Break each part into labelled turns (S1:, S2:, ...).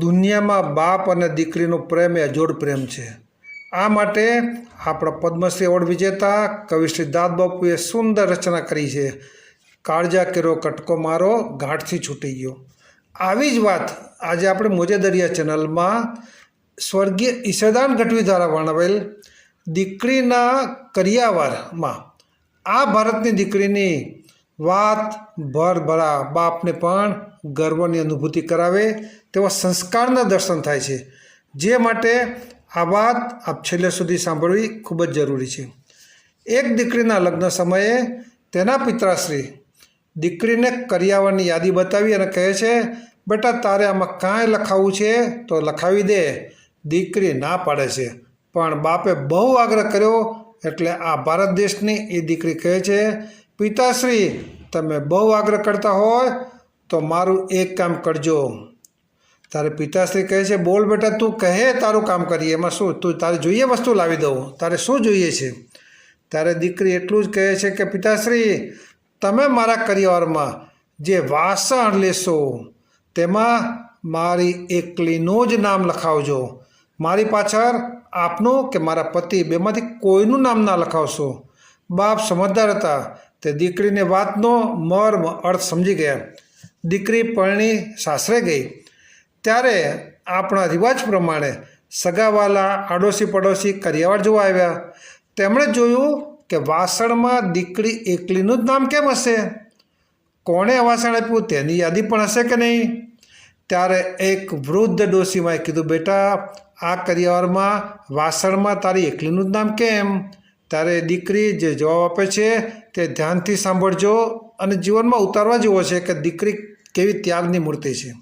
S1: દુનિયામાં બાપ અને દીકરીનો પ્રેમ એ અજોડ પ્રેમ છે. આ માટે આપણા પદ્મશ્રી એવોર્ડ વિજેતા કવિ શ્રી દાદ બાપુએ સુંદર રચના કરી છે. કાળજા કેરો કટકો મારો ગાંઠથી છૂટી ગયો. આવી જ વાત આજે આપણે મોજે દરિયા ચેનલમાં સ્વર્ગીય ઈશદાન ગઢવી દ્વારા વર્ણવેલ દીકરીના કરિયાવારમાં. આ ભારતની દીકરીની વાત ભરભરા બાપને પણ ગર્વની અનુભૂતિ કરાવે તેવા સંસ્કારના દર્શન થાય છે. જે માટે આ વાત આપ છેલ્લે સુધી સાંભળવી ખૂબ જ જરૂરી છે. એક દીકરીના લગ્ન સમયે તેના પિત્રાશ્રી દીકરીને કરિયાવરની યાદી બતાવી અને કહે છે, બેટા, તારે આમાં કાંઈ લખાવવું છે તો લખાવી દે. દીકરી ના પાડે છે. પણ બાપે બહુ આગ્રહ કર્યો એટલે આ ભારત દેશની એ દીકરી કહે છે પિતાશ્રી, તમે બહુ આગ્રહ કરતા હોય તો મારું એક કામ કરજો. તારે પિતાશ્રી કહે છે, બોલ બેટા, તું કહે તારું કામ કરીએ. એમાં શું? તું તારે જોઈએ વસ્તુ લાવી દઉં. તારે શું જોઈએ છે? ત્યારે દીકરી એટલું જ કહે છે કે, પિતાશ્રી, તમે મારા કરિવારમાં જે વાસણ લેશો, તેમાં મારી એકલીનું જ નામ લખાવજો. મારી પાછળ આપનું કે મારા પતિ બેમાંથી કોઈનું નામ ના લખાવશો. બાપ સમજદાર હતા. તે દીકરીને વાતનો મર્મ અર્થ સમજી ગયા. દીકરી પરણી સાસરે ગઈ. ત્યારે આપણા રિવાજ પ્રમાણે સગાવાલા આડોશી પડોશી કરિયાવર જોવા આવ્યા. તેમણે જોયું કે વાસણમાં દીકરી એકલીનું જ નામ કેમ હશે? કોણે વાસણ આપ્યું તેની યાદી પણ હશે કે નહીં? ત્યારે એક વૃદ્ધ ડોશીમાએ કીધું, બેટા, આ કરિયાવરમાં વાસણમાં તારી એકલીનું જ નામ કેમ? ત્યારે દીકરી જે જવાબ આપે છે તે ધ્યાનથી સાંભળજો અને જીવનમાં ઉતારવા જેવો છે કે દીકરી કેવી ત્યાગની મૂર્તિ છે.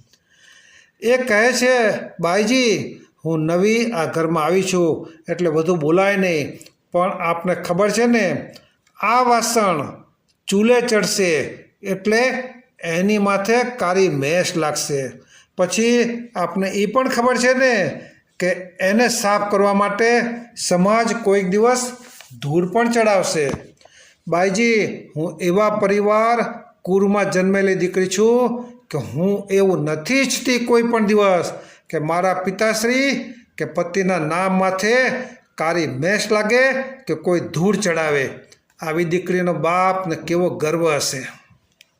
S1: એ કહે છે, બાઈજી, હું નવી આ ઘરમાં આવી છું, એટલે બધું બોલાય નહીં, પણ આપને ખબર છે ને, આ વાસણ ચૂલે ચડશે, એટલે એની માથે કાળી મેશ લાગશે. પછી આપને એ પણ ખબર છે ને કે એને સાફ કરવા માટે સમાજ કોઈક દિવસ ધૂળ પણ ચડાવશે. બાઈજી, હું એવા પરિવાર કુરમાં જન્મેલી દીકરી છું કે હું એવું નથી ઈચ્છતી કોઈ પણ દિવસ કે મારા પિતાશ્રી કે પતિના નામ માથે કારી મેષ લાગે કે કોઈ ધૂળ ચડાવે. આવી દીકરીનો બાપને કેવો ગર્વ હશે.